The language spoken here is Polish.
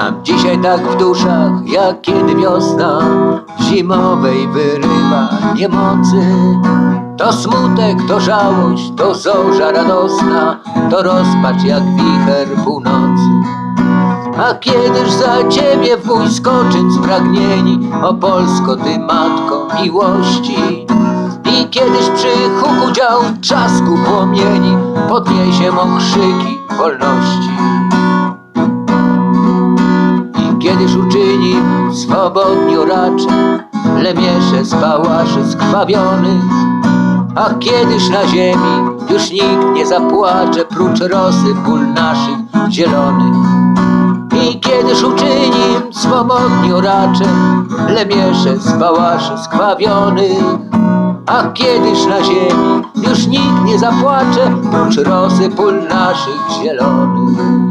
Nam dzisiaj tak w duszach, jak kiedy wiosna Zimowej wyrywa niemocy. To smutek, to żałość, to zorza radosna To rozpacz jak wicher północy. A kiedyż za ciebie w mój spragnieni? O Polsko, ty matko miłości. I kiedyś przy huku dział trzasku płomieni? Podniesiemy okrzyki wolności I kiedyś uczyni swobodni oracze Lemiesze z pałaszy skrawionych a kiedyż na ziemi już nikt nie zapłacze Prócz rosy pól naszych zielonych? I kiedyż uczyni swobodni oracze Lemiesze z pałaszy skrawionych A kiedyż na ziemi już nikt nie zapłacze Prócz rosy pól naszych zielonych